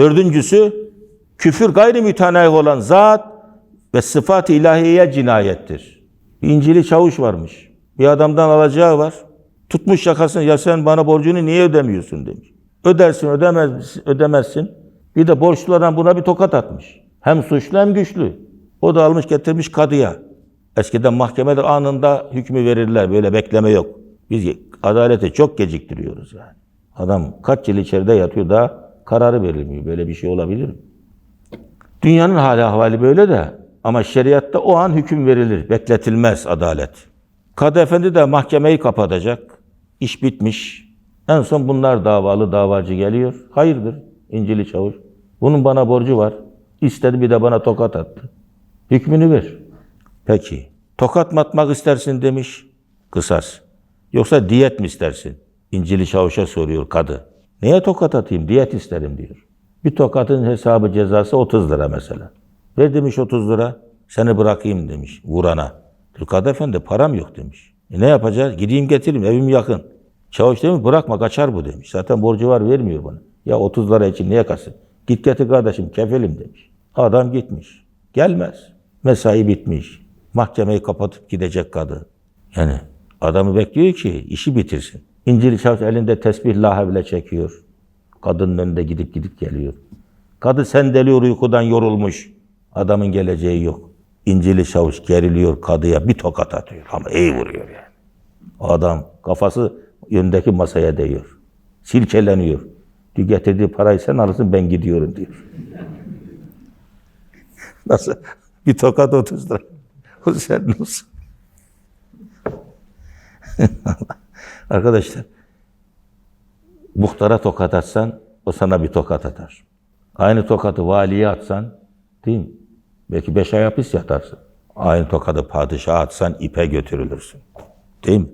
Dördüncüsü küfür gayri mütenahih olan zat ve sıfat-ı ilahiyeye cinayettir. Bir İncili çavuş varmış. Bir adamdan alacağı var. Tutmuş şakasını ya sen bana borcunu niye ödemiyorsun demiş. Ödersin ödemez, ödemezsin. Bir de borçlulardan buna bir tokat atmış. Hem suçlu hem güçlü. O da almış getirmiş kadıya. Eskiden mahkemede anında hükmü verirler. Böyle bekleme yok. Biz adaleti çok geciktiriyoruz yani. Adam kaç yıl içeride yatıyor da kararı verilmiyor. Böyle bir şey olabilir mi? Dünyanın hali ahvali böyle de ama şeriatta o an hüküm verilir. Bekletilmez adalet. Kadı efendi de mahkemeyi kapatacak. İş bitmiş. En son bunlar davalı davacı geliyor. Hayırdır İncili Çavuş. Bunun bana borcu var. İstedi bir de bana tokat attı. Hükmünü ver. Peki. Tokat mı atmak istersin demiş. Kısas. Yoksa diyet mi istersin? İncili Çavuş'a soruyor kadı. Neye tokat atayım? Diyet isterim diyor. Bir tokatın hesabı cezası 30 lira mesela. Ver demiş 30 lira. Seni bırakayım demiş vurana. Kadı efendi param yok demiş. E ne yapacağız? Gideyim getireyim evim yakın. Çavuş demiş bırakma kaçar bu demiş. Zaten borcu var vermiyor bana. Ya 30 lira için niye kaçsın? Git getir kardeşim kefelim demiş. Adam gitmiş. Gelmez. Mesai bitmiş. Mahkemeyi kapatıp gidecek kadı. Yani adamı bekliyor ki işi bitirsin. İncil Çavuş elinde tesbih la havle çekiyor. Kadının önünde gidip gidip geliyor. Kadı sendeliyor uykudan yorulmuş. Adamın geleceği yok. İncili Çavuş geriliyor kadıya bir tokat atıyor. Ama iyi vuruyor yani. Adam kafası yöndeki masaya değiyor. Silkeleniyor. Diyor getirdiği parayı sen alırsın ben gidiyorum diyor. Nasıl? Bir tokat 30 lira. O senin olsun. Arkadaşlar, muhtara tokat atsan, o sana bir tokat atar. Aynı tokatı valiye atsan, değil mi? Belki beş ay hapis yatarsın. Aynı tokadı padişaha atsan ipe götürülürsün. Değil mi?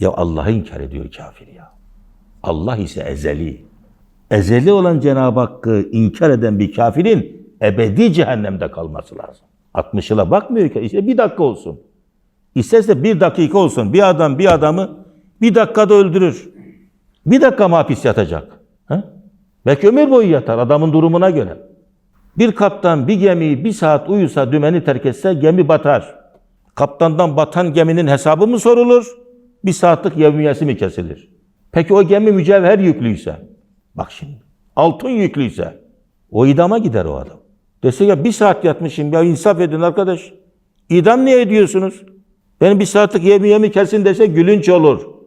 Ya Allah'ı inkar ediyor kafir ya. Allah ise ezeli. Ezeli olan Cenab-ı Hakk'ı inkar eden bir kafirin ebedi cehennemde kalması lazım. 60 yıla bakmıyor ki işte bir dakika olsun. İsterse bir dakika olsun. Bir adam bir adamı bir dakikada öldürür. Bir dakika mı hapis yatacak? Ha? Belki ömür boyu yatar adamın durumuna göre. Bir kaptan bir gemiyi bir saat uyusa dümeni terk etse gemi batar. Kaptandan batan geminin hesabı mı sorulur? Bir saatlik yevmiyesi mi kesilir? Peki o gemi mücevher yüklüyse? Bak şimdi. Altın yüklüyse? O idama gider o adam. Dese ya bir saat yatmışım ya insaf edin arkadaş. İdam niye ediyorsunuz? Benim bir saatlik yevmiyemi kesin dese gülünç olur.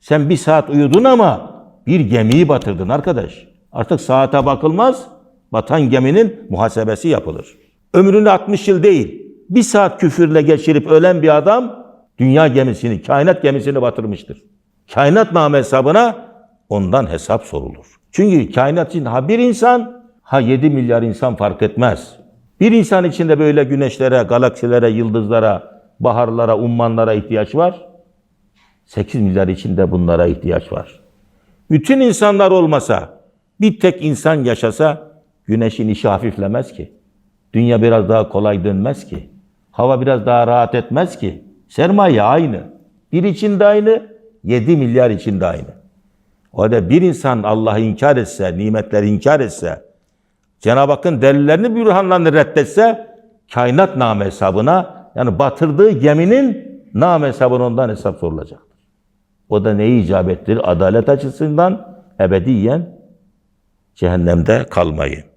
Sen bir saat uyudun ama bir gemiyi batırdın arkadaş. Artık saate bakılmaz. Batan geminin muhasebesi yapılır. Ömrünü 60 yıl değil, bir saat küfürle geçirip ölen bir adam dünya gemisini, kainat gemisini batırmıştır. Kainat namı hesabına ondan hesap sorulur. Çünkü kainat için ha bir insan, ha 7 milyar insan fark etmez. Bir insan içinde böyle güneşlere, galaksilere, yıldızlara, baharlara, ummanlara ihtiyaç var. 8 milyar içinde bunlara ihtiyaç var. Bütün insanlar olmasa, bir tek insan yaşasa güneşin işi hafiflemez ki. Dünya biraz daha kolay dönmez ki. Hava biraz daha rahat etmez ki. Sermaye aynı. Bir içinde aynı, 7 milyar içinde aynı. O halde bir insan Allah'ı inkar etse, nimetleri inkar etse, Cenab-ı Hakk'ın delillerini, bürhanlarını reddetse, kainat nam hesabına, yani batırdığı geminin nam hesabına ondan hesap sorulacaktır. O da neyi icap ettirir? Adalet açısından ebediyen cehennemde kalmayı.